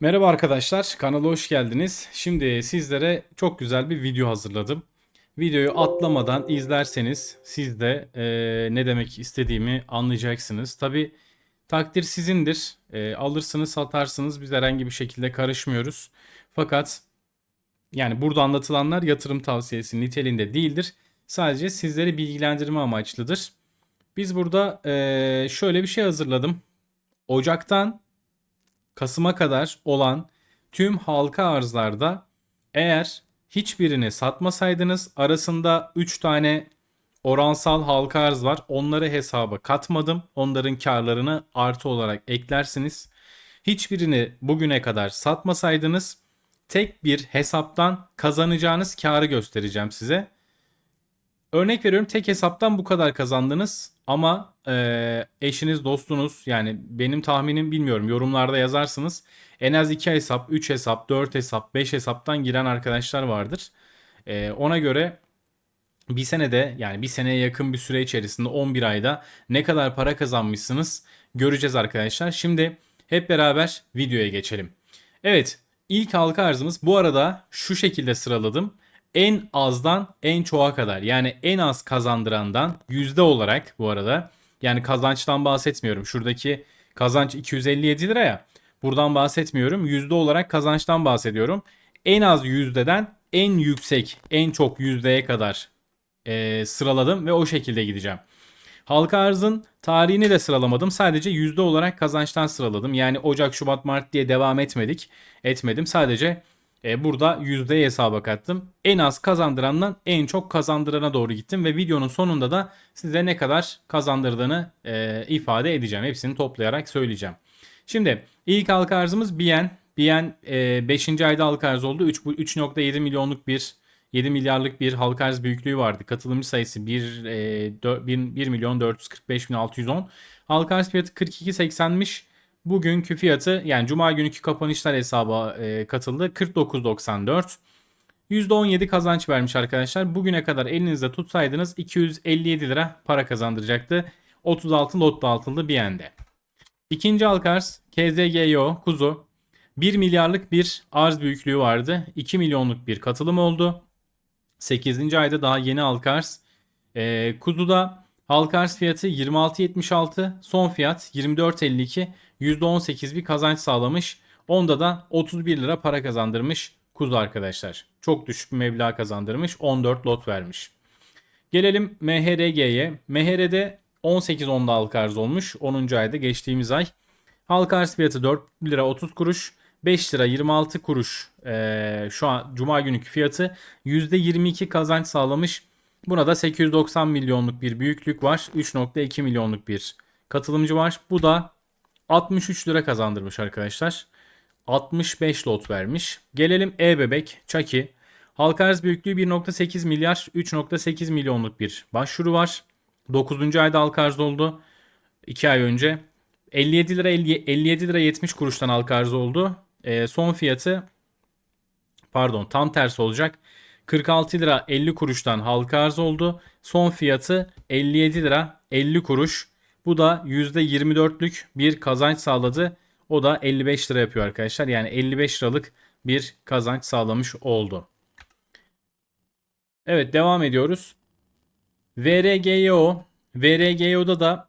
Merhaba arkadaşlar, kanala hoş geldiniz. Şimdi sizlere çok güzel bir video hazırladım. Videoyu atlamadan izlerseniz siz de eee, ne demek istediğimi anlayacaksınız. Tabi takdir sizindir. Eee, alırsınız, satarsınız. Biz herhangi bir şekilde karışmıyoruz. Fakat yani burada anlatılanlar yatırım tavsiyesi niteliğinde değildir. Sadece sizleri bilgilendirme amaçlıdır. Biz burada eee, şöyle bir şey hazırladım. Ocaktan Kasım'a kadar olan tüm halka arzlarda eğer hiçbirini satmasaydınız arasında 3 tane oransal halka arz var. Onları hesaba katmadım. Onların karlarını artı olarak eklersiniz. Hiçbirini bugüne kadar satmasaydınız tek bir hesaptan kazanacağınız karı göstereceğim size. Örnek veriyorum tek hesaptan bu kadar kazandınız ama e, eşiniz dostunuz yani benim tahminim bilmiyorum yorumlarda yazarsınız. En az 2 hesap, 3 hesap, 4 hesap, 5 hesaptan giren arkadaşlar vardır. E, ona göre bir senede yani bir seneye yakın bir süre içerisinde 11 ayda ne kadar para kazanmışsınız göreceğiz arkadaşlar. Şimdi hep beraber videoya geçelim. Evet ilk halka arzımız bu arada şu şekilde sıraladım en azdan en çoğa kadar yani en az kazandırandan yüzde olarak bu arada yani kazançtan bahsetmiyorum. Şuradaki kazanç 257 lira ya. Buradan bahsetmiyorum. Yüzde olarak kazançtan bahsediyorum. En az yüzdeden en yüksek, en çok yüzdeye kadar e, sıraladım ve o şekilde gideceğim. Halka arzın tarihini de sıralamadım. Sadece yüzde olarak kazançtan sıraladım. Yani Ocak, Şubat, Mart diye devam etmedik. Etmedim. Sadece e, burada yüzdeye hesaba kattım. En az kazandırandan en çok kazandırana doğru gittim ve videonun sonunda da size ne kadar kazandırdığını e, ifade edeceğim. Hepsini toplayarak söyleyeceğim. Şimdi ilk halka arzımız. Bien 5. E, ayda halka arz oldu. 3.7 milyonluk bir 7 milyarlık bir halka arz büyüklüğü vardı. Katılımcı sayısı 1, e, 4, 1, 1 milyon 445 bin 610. Halka arz fiyatı 42.80'miş. Bugünkü fiyatı yani cuma günkü kapanışlar hesaba e, katıldı. 49.94. %17 kazanç vermiş arkadaşlar. Bugüne kadar elinizde tutsaydınız 257 lira para kazandıracaktı. 36 lot dağıtıldı bir ende. İkinci Alkars KZGYO kuzu 1 milyarlık bir arz büyüklüğü vardı. 2 milyonluk bir katılım oldu. 8. ayda daha yeni Alkars. Ee, kuzuda Halkars fiyatı 26.76, son fiyat 24.52, %18 bir kazanç sağlamış. Onda da 31 lira para kazandırmış kuzu arkadaşlar. Çok düşük bir meblağ kazandırmış. 14 lot vermiş. Gelelim MHRG'ye. MHR'de 18 onda halka arz olmuş. 10. ayda geçtiğimiz ay. Halka arz fiyatı 4 lira 30 kuruş. 5 lira 26 kuruş ee, şu an cuma günkü fiyatı %22 kazanç sağlamış. Buna da 890 milyonluk bir büyüklük var. 3.2 milyonluk bir katılımcı var. Bu da 63 lira kazandırmış arkadaşlar. 65 lot vermiş. Gelelim E-Bebek, Chucky. Halka arz büyüklüğü 1.8 milyar 3.8 milyonluk bir başvuru var. 9. ayda halka arz oldu. 2 ay önce. 57 lira 50, 57 lira 70 kuruştan halka arz oldu. E, son fiyatı pardon tam tersi olacak. 46 lira 50 kuruştan halka arz oldu. Son fiyatı 57 lira 50 kuruş. Bu da %24'lük bir kazanç sağladı. O da 55 lira yapıyor arkadaşlar. Yani 55 liralık bir kazanç sağlamış oldu. Evet devam ediyoruz. VRGO. VRGO'da da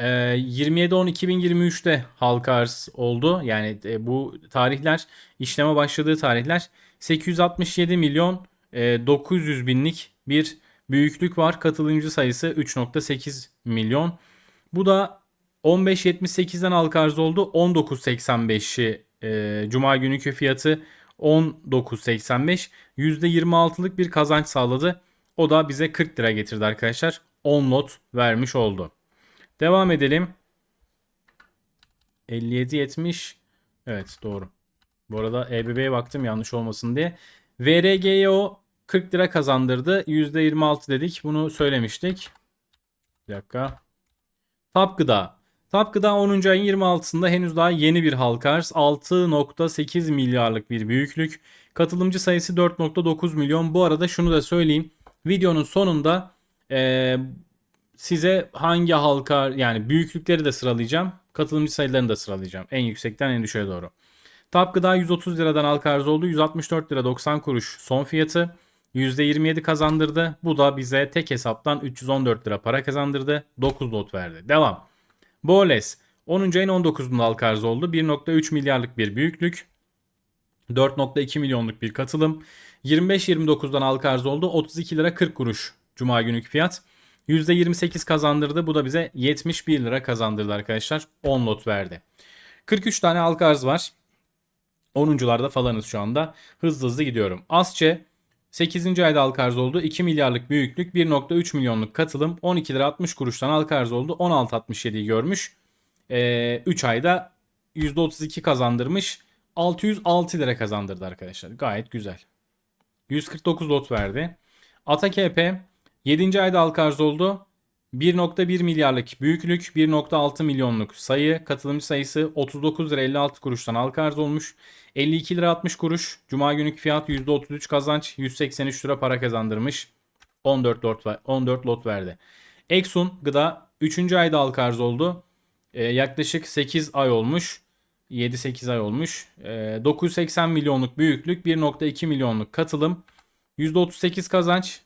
27-10-2023'te e, halka arz oldu. Yani e, bu tarihler işleme başladığı tarihler 867 milyon 900 e, binlik bir büyüklük var. Katılımcı sayısı 3.8 milyon. Bu da 15.78'den halka arz oldu. 19.85'i e, Cuma günkü fiyatı 19.85. %26'lık bir kazanç sağladı. O da bize 40 lira getirdi arkadaşlar. 10 lot vermiş oldu. Devam edelim. 57.70 Evet doğru. Bu arada EBB'ye baktım yanlış olmasın diye. VRGO 40 lira kazandırdı. %26 dedik. Bunu söylemiştik. Bir dakika. Tap Gıda. Tap Gıda 10. ayın 26'sında henüz daha yeni bir halka arz. 6.8 milyarlık bir büyüklük. Katılımcı sayısı 4.9 milyon. Bu arada şunu da söyleyeyim. Videonun sonunda e, size hangi halka yani büyüklükleri de sıralayacağım. Katılımcı sayılarını da sıralayacağım. En yüksekten en düşüğe doğru. Tap Gıda 130 liradan halka arz oldu. 164 lira 90 kuruş son fiyatı. %27 kazandırdı. Bu da bize tek hesaptan 314 lira para kazandırdı. 9 lot verdi. Devam. Boles 10. ayın 19'unda halka arz oldu. 1.3 milyarlık bir büyüklük. 4.2 milyonluk bir katılım. 25-29'dan halka arz oldu. 32 lira 40 kuruş Cuma günlük fiyat. %28 kazandırdı. Bu da bize 71 lira kazandırdı arkadaşlar. 10 lot verdi. 43 tane halka arz var. 10'uncularda falanız şu anda. Hızlı hızlı gidiyorum. Asçe 8. ayda halka arz oldu. 2 milyarlık büyüklük 1.3 milyonluk katılım 12 lira 60 kuruştan halka arz oldu. 16.67'yi görmüş. Ee, 3 ayda %32 kazandırmış. 606 lira kazandırdı arkadaşlar. Gayet güzel. 149 lot verdi. AtaKP 7. ayda halka arz oldu. 1.1 milyarlık büyüklük, 1.6 milyonluk sayı, katılımcı sayısı 39 lira 56 kuruştan halka arz olmuş. 52 lira 60 kuruş, cuma günlük fiyat %33 kazanç, 183 lira para kazandırmış. 14 lot, 14 lot verdi. Exxon gıda 3. ayda halka arz oldu. Ee, yaklaşık 8 ay olmuş. 7-8 ay olmuş. Ee, 980 milyonluk büyüklük, 1.2 milyonluk katılım, %38 kazanç,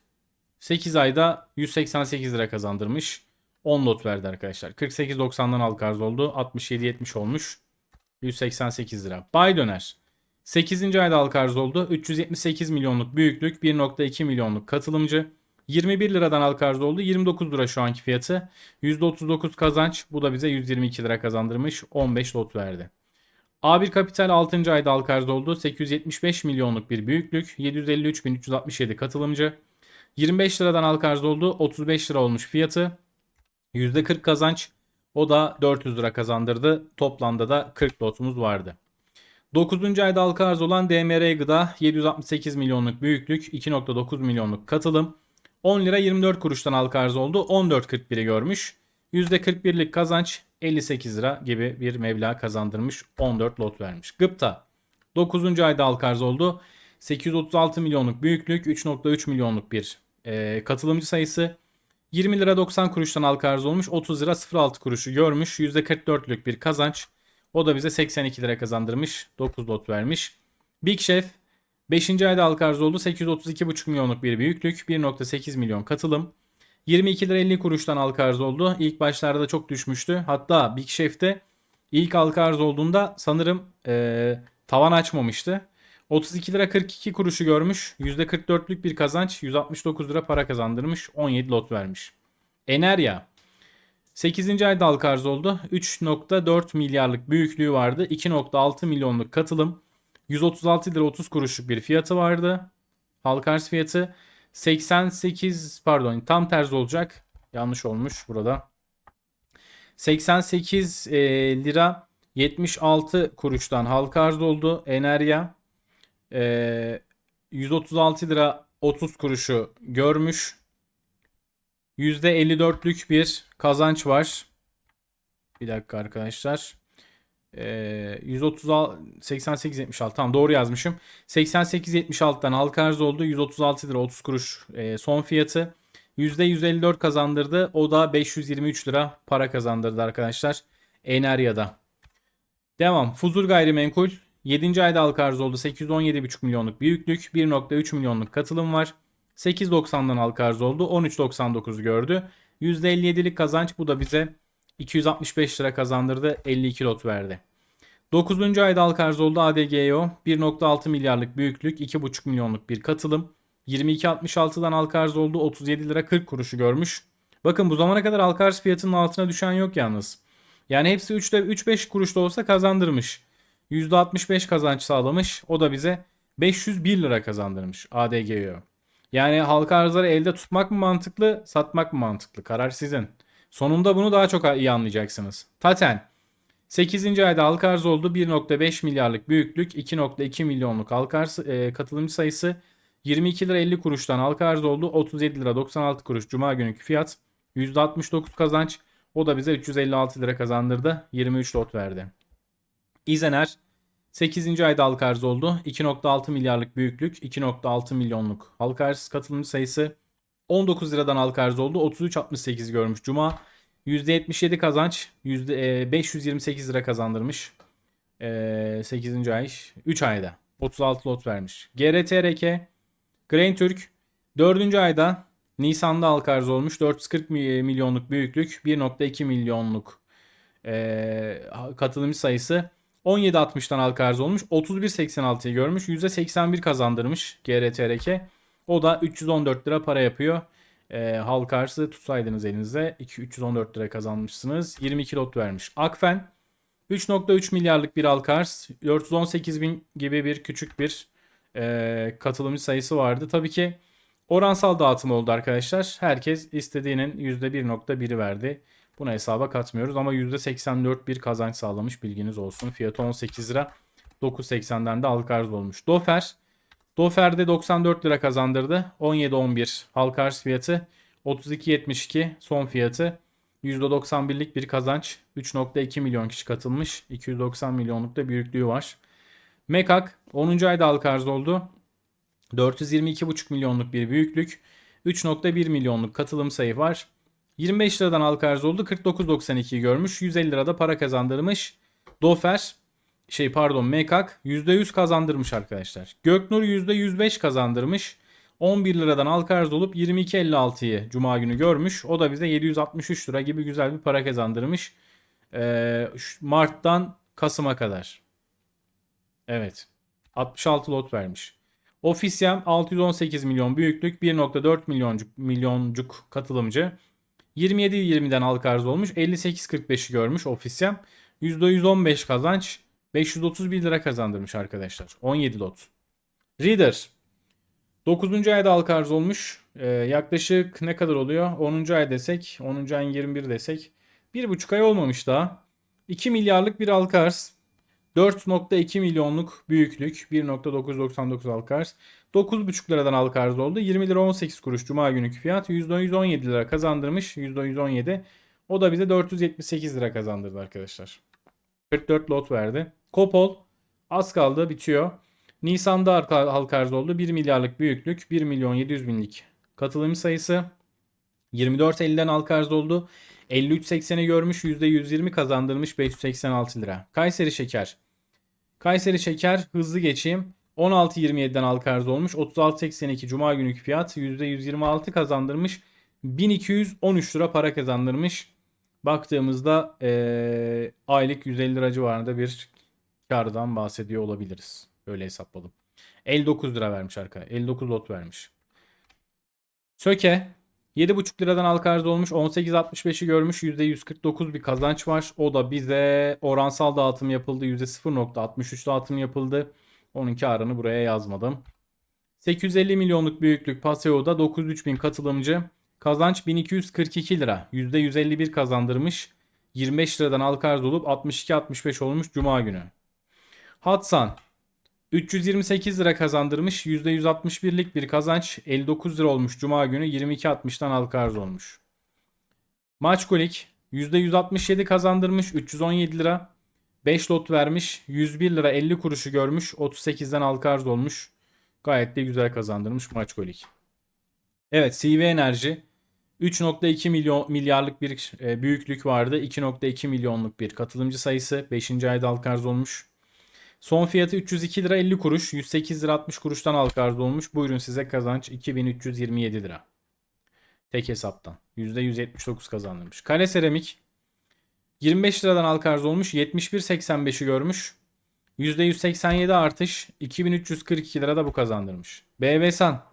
8 ayda 188 lira kazandırmış. 10 lot verdi arkadaşlar. 48.90'dan halka arz oldu. 67.70 olmuş. 188 lira. Bay döner. 8. ayda halka arz oldu. 378 milyonluk büyüklük. 1.2 milyonluk katılımcı. 21 liradan halka arz oldu. 29 lira şu anki fiyatı. %39 kazanç. Bu da bize 122 lira kazandırmış. 15 lot verdi. A1 Kapital 6. ayda halka arz oldu. 875 milyonluk bir büyüklük. 753.367 katılımcı. 25 liradan halka arz oldu. 35 lira olmuş fiyatı. %40 kazanç. O da 400 lira kazandırdı. Toplamda da 40 lotumuz vardı. 9. ayda halka arz olan DMR Gıda 768 milyonluk büyüklük, 2.9 milyonluk katılım. 10 lira 24 kuruştan halka arz oldu. 14.41'i görmüş. %41'lik kazanç 58 lira gibi bir meblağ kazandırmış. 14 lot vermiş. Gıpta 9. ayda halka arz oldu. 836 milyonluk büyüklük, 3.3 milyonluk bir e, katılımcı sayısı 20 lira 90 kuruştan halka arz olmuş. 30 lira 06 kuruşu görmüş. %44'lük bir kazanç. O da bize 82 lira kazandırmış. 9 lot vermiş. Big Chef 5. ayda halka arz oldu. 832,5 milyonluk bir büyüklük. 1.8 milyon katılım. 22 lira 50 kuruştan halka arz oldu. İlk başlarda çok düşmüştü. Hatta Big Chef'te ilk halka arz olduğunda sanırım e, tavan açmamıştı. 32 lira 42 kuruşu görmüş. %44'lük bir kazanç. 169 lira para kazandırmış. 17 lot vermiş. Enerya. 8. ayda halka arz oldu. 3.4 milyarlık büyüklüğü vardı. 2.6 milyonluk katılım. 136 lira 30 kuruşluk bir fiyatı vardı. Halka arz fiyatı 88 pardon tam tersi olacak. Yanlış olmuş burada. 88 e, lira 76 kuruştan halka arz oldu. Enerya e, 136 lira 30 kuruşu görmüş. %54'lük bir kazanç var. Bir dakika arkadaşlar. Ee, 136 88 76 tamam doğru yazmışım. 88 76'dan halka arz oldu. 136 lira 30 kuruş e, son fiyatı. %154 kazandırdı. O da 523 lira para kazandırdı arkadaşlar. Enerya'da. Devam. Fuzul gayrimenkul 7. ayda halka arz oldu. 817,5 milyonluk büyüklük. 1.3 milyonluk katılım var. 8.90'dan halka arz oldu. 13.99 gördü. %57'lik kazanç bu da bize 265 lira kazandırdı. 52 lot verdi. 9. ayda halka arz oldu ADGO. 1.6 milyarlık büyüklük. 2.5 milyonluk bir katılım. 22.66'dan halka arz oldu. 37 lira 40 kuruşu görmüş. Bakın bu zamana kadar halka arz fiyatının altına düşen yok yalnız. Yani hepsi 3-5 kuruş da olsa kazandırmış. %65 kazanç sağlamış. O da bize 501 lira kazandırmış ADG'ye. Yani halka arzları elde tutmak mı mantıklı, satmak mı mantıklı? Karar sizin. Sonunda bunu daha çok iyi anlayacaksınız. Taten 8. ayda halka arz oldu. 1.5 milyarlık büyüklük, 2.2 milyonluk halka arz e, katılımcı sayısı 22 lira 50 kuruştan halka arz oldu. 37 lira 96 kuruş cuma günkü fiyat. %69 kazanç. O da bize 356 lira kazandırdı. 23 lot verdi. İzener 8. ayda halka arz oldu. 2.6 milyarlık büyüklük, 2.6 milyonluk halka arz katılımcı sayısı 19 liradan halka arz oldu. 33.68 görmüş Cuma. %77 kazanç. Yüzde, e, 528 lira kazandırmış. E, 8. ay. 3 ayda. 36 lot vermiş. GRTRK. Grain Türk. 4. ayda Nisan'da halka arz olmuş. 440 mi- milyonluk büyüklük. 1.2 milyonluk e, katılımcı sayısı. 17.60'dan halka arz olmuş. 31.86'yı görmüş. %81 kazandırmış GRTRK. O da 314 lira para yapıyor. E, halka arzı tutsaydınız elinizde 2 314 lira kazanmışsınız. 22 lot vermiş. Akfen 3.3 milyarlık bir halka arz. 418 bin gibi bir küçük bir e, katılımcı sayısı vardı. Tabii ki oransal dağıtım oldu arkadaşlar. Herkes istediğinin %1.1'i verdi. Buna hesaba katmıyoruz ama %84 bir kazanç sağlamış bilginiz olsun. Fiyatı 18 lira. 9.80'den de halka arz olmuş. Dofer. Dofer'de 94 lira kazandırdı. 17.11 halka arz fiyatı. 32.72 son fiyatı. %91'lik bir kazanç. 3.2 milyon kişi katılmış. 290 milyonluk da büyüklüğü var. Mekak 10. ayda halka arz oldu. 422,5 milyonluk bir büyüklük. 3.1 milyonluk katılım sayı var. 25 liradan halka arz oldu. 49.92'yi görmüş. 150 lirada para kazandırmış. Dofer şey pardon Mekak %100 kazandırmış arkadaşlar. Göknur %105 kazandırmış. 11 liradan halka arz olup 22.56'yı cuma günü görmüş. O da bize 763 lira gibi güzel bir para kazandırmış. Ee, Mart'tan Kasım'a kadar. Evet. 66 lot vermiş. Ofisyam 618 milyon büyüklük 1.4 milyoncuk, milyoncuk katılımcı. 27-20'den halka arz olmuş. 58-45'i görmüş Ofisyam. %115 kazanç. 531 lira kazandırmış arkadaşlar. 17 lot. Reader. 9. ayda halka arz olmuş. Ee, yaklaşık ne kadar oluyor? 10. ay desek. 10. ayın 21 desek. 1,5 ay olmamış daha. 2 milyarlık bir halka arz. 4.2 milyonluk büyüklük. 1.999 halka arz. 9.5 liradan halka arz oldu. 20 lira 18 kuruş cuma günkü fiyat. %117 lira kazandırmış. %117. O da bize 478 lira kazandırdı arkadaşlar. 44 lot verdi. Kopol az kaldı bitiyor. Nisan'da halka, arz oldu. 1 milyarlık büyüklük. 1 milyon 700 binlik katılımcı sayısı. 24.50'den halka arz oldu. 53.80'i görmüş. %120 kazandırmış 586 lira. Kayseri Şeker. Kayseri Şeker hızlı geçeyim. 16.27'den halka arz olmuş. 36.82 Cuma günlük fiyat. %126 kazandırmış. 1213 lira para kazandırmış. Baktığımızda eee, aylık 150 lira civarında bir kardan bahsediyor olabiliriz. Öyle hesapladım. 59 lira vermiş arka. 59 lot vermiş. Söke 7,5 liradan halka arz olmuş. 18.65'i görmüş. %149 bir kazanç var. O da bize oransal dağıtım yapıldı. %0.63 dağıtım yapıldı. Onun karını buraya yazmadım. 850 milyonluk büyüklük Paseo'da 903 bin katılımcı. Kazanç 1242 lira. %151 kazandırmış. 25 liradan halka arz olup 62-65 olmuş Cuma günü. Hatsan 328 lira kazandırmış. %161'lik bir kazanç. 59 lira olmuş Cuma günü. 22.60'dan halka arz olmuş. Maçkolik %167 kazandırmış. 317 lira. 5 lot vermiş. 101 lira 50 kuruşu görmüş. 38'den halka arz olmuş. Gayet de güzel kazandırmış Maçkolik. Evet CV Enerji 3.2 milyon milyarlık bir e, büyüklük vardı. 2.2 milyonluk bir katılımcı sayısı. 5. ayda halka arz olmuş. Son fiyatı 302 lira 50 kuruş. 108 lira 60 kuruştan halka arz olmuş. Buyurun size kazanç 2327 lira. Tek hesaptan. %179 kazandırmış. Kale Seramik 25 liradan halka arz olmuş. 71.85'i görmüş. %187 artış. 2342 lira da bu kazandırmış. BV San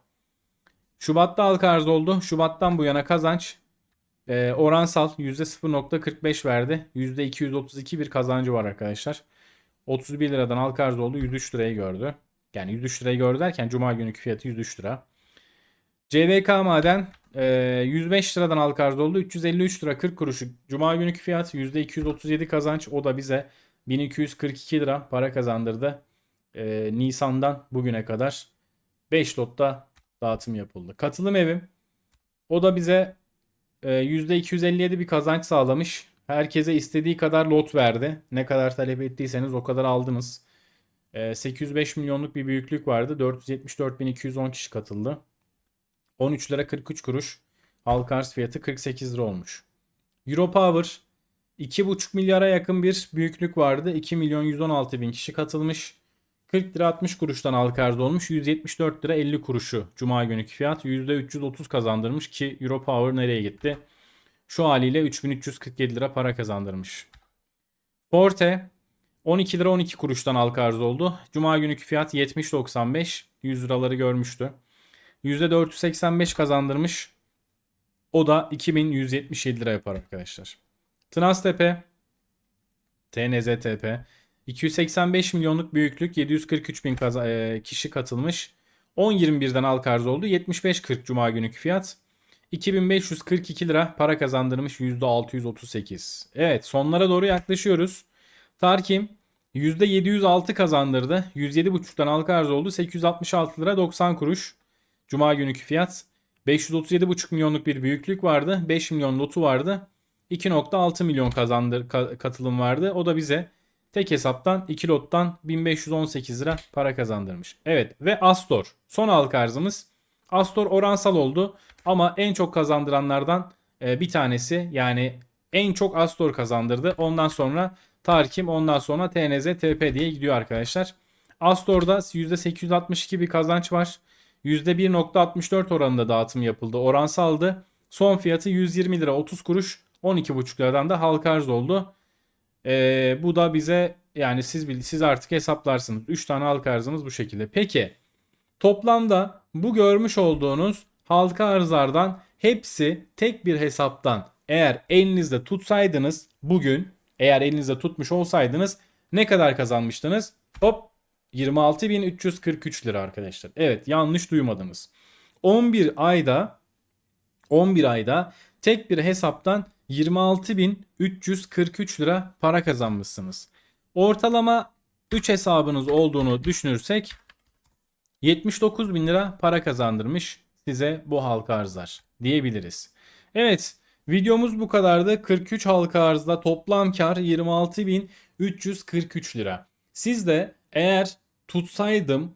Şubat'ta halka arz oldu. Şubat'tan bu yana kazanç e, oransal %0.45 verdi. %232 bir kazancı var arkadaşlar. 31 liradan halka arz oldu. 103 lirayı gördü. Yani 103 lirayı gördü derken Cuma günkü fiyatı 103 lira. CVK Maden e, 105 liradan halka arz oldu. 353 lira 40 kuruşu Cuma günkü fiyat. %237 kazanç. O da bize 1242 lira para kazandırdı. E, Nisan'dan bugüne kadar 5 lotta dağıtım yapıldı. Katılım evim. O da bize e, %257 bir kazanç sağlamış. Herkese istediği kadar lot verdi. Ne kadar talep ettiyseniz o kadar aldınız. E, 805 milyonluk bir büyüklük vardı. 474.210 kişi katıldı. 13 lira 43 kuruş. Halka arz fiyatı 48 lira olmuş. Europower 2,5 milyara yakın bir büyüklük vardı. 2 milyon 116 bin kişi katılmış. 40 lira 60 kuruştan halka arz olmuş. 174 lira 50 kuruşu Cuma günüki fiyat. %330 kazandırmış ki Europower nereye gitti? Şu haliyle 3347 lira para kazandırmış. Forte 12 lira 12 kuruştan halka arz oldu. Cuma günkü fiyat 70.95. 100 liraları görmüştü. %485 kazandırmış. O da 2177 lira yapar arkadaşlar. Tınaztepe TNZTP 285 milyonluk büyüklük 743 bin e, kişi katılmış. 10.21'den halka arz oldu. 75.40 Cuma günüki fiyat. 2542 lira para kazandırmış %638. Evet sonlara doğru yaklaşıyoruz. Tarkim %706 kazandırdı. 107.5'tan halka arz oldu. 866 lira 90 kuruş. Cuma günkü fiyat. 537.5 milyonluk bir büyüklük vardı. 5 milyon lotu vardı. 2.6 milyon kazandır ka- katılım vardı. O da bize tek hesaptan 2 lottan 1518 lira para kazandırmış. Evet ve Astor son halka arzımız. Astor oransal oldu ama en çok kazandıranlardan e, bir tanesi yani en çok Astor kazandırdı. Ondan sonra Tarkim ondan sonra TNZ TP diye gidiyor arkadaşlar. Astor'da %862 bir kazanç var. %1.64 oranında dağıtım yapıldı. Oransaldı. Son fiyatı 120 lira 30 kuruş. 12,5 liradan da halka arz oldu. Ee, bu da bize yani siz bil- siz artık hesaplarsınız. 3 tane halka arzımız bu şekilde. Peki toplamda bu görmüş olduğunuz halka arzlardan hepsi tek bir hesaptan eğer elinizde tutsaydınız bugün eğer elinizde tutmuş olsaydınız ne kadar kazanmıştınız? Hop 26.343 lira arkadaşlar. Evet yanlış duymadınız. 11 ayda 11 ayda tek bir hesaptan 26.343 lira para kazanmışsınız. Ortalama 3 hesabınız olduğunu düşünürsek 79 bin lira para kazandırmış size bu halka arzlar diyebiliriz. Evet videomuz bu kadardı. 43 halka arzda toplam kar 26.343 lira. Siz de eğer tutsaydım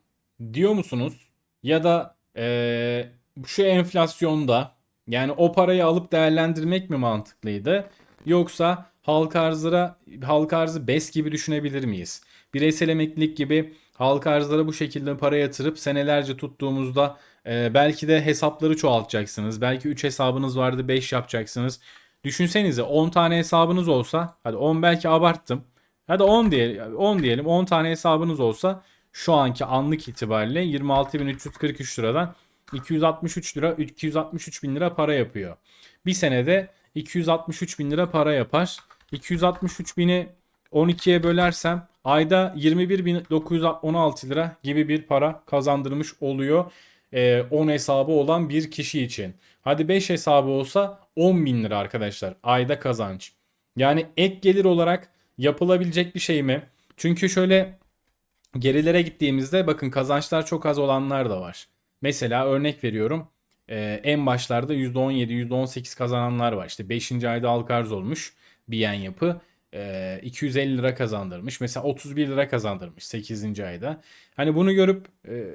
diyor musunuz? Ya da eee, şu enflasyonda yani o parayı alıp değerlendirmek mi mantıklıydı? Yoksa halka arzlara halka arzı BES gibi düşünebilir miyiz? Bireysel emeklilik gibi halka arzlara bu şekilde para yatırıp senelerce tuttuğumuzda e, belki de hesapları çoğaltacaksınız. Belki 3 hesabınız vardı 5 yapacaksınız. Düşünsenize 10 tane hesabınız olsa hadi 10 belki abarttım. Hadi 10 diyelim 10 diyelim 10 tane hesabınız olsa şu anki anlık itibariyle 26.343 liradan 263 lira 263 bin lira para yapıyor. Bir senede 263 bin lira para yapar. 263 bini 12'ye bölersem ayda 21.916 lira gibi bir para kazandırmış oluyor. Ee, 10 hesabı olan bir kişi için. Hadi 5 hesabı olsa 10 bin lira arkadaşlar ayda kazanç. Yani ek gelir olarak yapılabilecek bir şey mi? Çünkü şöyle gerilere gittiğimizde bakın kazançlar çok az olanlar da var. Mesela örnek veriyorum. Ee, en başlarda %17, %18 kazananlar var. İşte 5. ayda halka arz olmuş Biyen yapı. Ee, 250 lira kazandırmış. Mesela 31 lira kazandırmış 8. ayda. Hani bunu görüp e,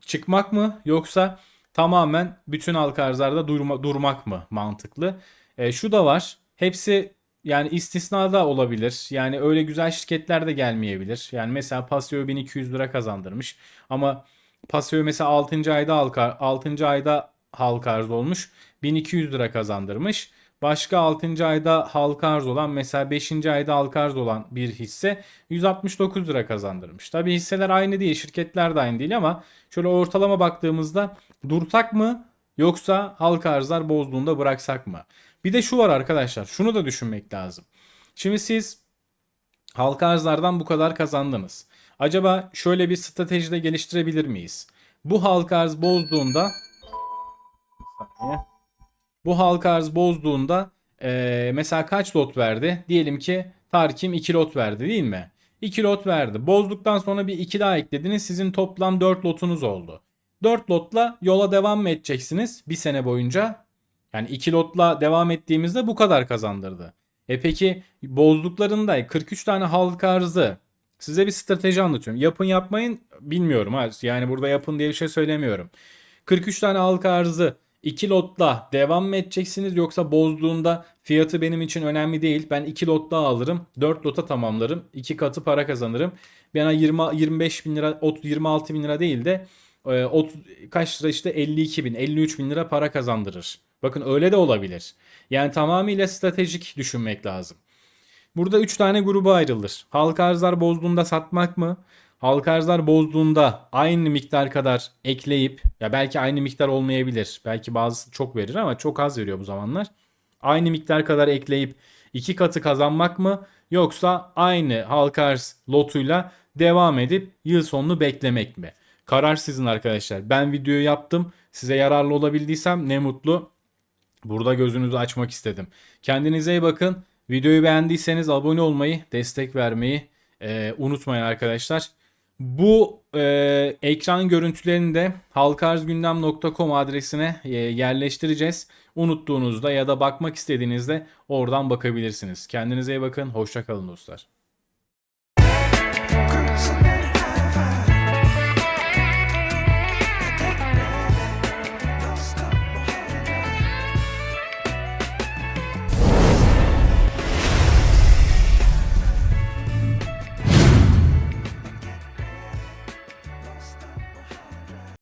çıkmak mı yoksa tamamen bütün halka arzlarda durma, durmak mı mantıklı? E, şu da var. Hepsi yani istisna da olabilir. Yani öyle güzel şirketler de gelmeyebilir. Yani mesela Paseo 1200 lira kazandırmış. Ama Paseo mesela 6. ayda halka 6. ayda halka arz olmuş. 1200 lira kazandırmış. Başka 6. ayda halka arz olan mesela 5. ayda halka arz olan bir hisse 169 lira kazandırmış. Tabi hisseler aynı değil, şirketler de aynı değil ama şöyle ortalama baktığımızda dursak mı yoksa halka arzlar bozduğunda bıraksak mı? Bir de şu var arkadaşlar, şunu da düşünmek lazım. Şimdi siz halka arzlardan bu kadar kazandınız. Acaba şöyle bir strateji de geliştirebilir miyiz? Bu halka arz bozduğunda bu halka arz bozduğunda eee, mesela kaç lot verdi? Diyelim ki Tarkim 2 lot verdi değil mi? 2 lot verdi. Bozduktan sonra bir 2 daha eklediniz. Sizin toplam 4 lotunuz oldu. 4 lotla yola devam mı edeceksiniz bir sene boyunca? Yani 2 lotla devam ettiğimizde bu kadar kazandırdı. E peki bozduklarında 43 tane halka arzı size bir strateji anlatıyorum. Yapın yapmayın bilmiyorum. Yani burada yapın diye bir şey söylemiyorum. 43 tane halka arzı 2 lotla devam mı edeceksiniz yoksa bozduğunda fiyatı benim için önemli değil. Ben 2 lot daha alırım. 4 lota tamamlarım. 2 katı para kazanırım. Bana 20 25 bin lira 30 26 bin lira değil de e, 30, kaç lira işte 52 bin 53 bin lira para kazandırır. Bakın öyle de olabilir. Yani tamamıyla stratejik düşünmek lazım. Burada 3 tane gruba ayrılır. Halka arzlar bozduğunda satmak mı? Halka arzlar bozduğunda aynı miktar kadar ekleyip ya belki aynı miktar olmayabilir. Belki bazısı çok verir ama çok az veriyor bu zamanlar. Aynı miktar kadar ekleyip iki katı kazanmak mı? Yoksa aynı halka arz lotuyla devam edip yıl sonunu beklemek mi? Karar sizin arkadaşlar. Ben videoyu yaptım. Size yararlı olabildiysem ne mutlu. Burada gözünüzü açmak istedim. Kendinize iyi bakın. Videoyu beğendiyseniz abone olmayı, destek vermeyi e, unutmayın arkadaşlar. Bu e, ekran görüntülerini de halkarzgündem.com adresine e, yerleştireceğiz. Unuttuğunuzda ya da bakmak istediğinizde oradan bakabilirsiniz. Kendinize iyi bakın. Hoşça kalın dostlar.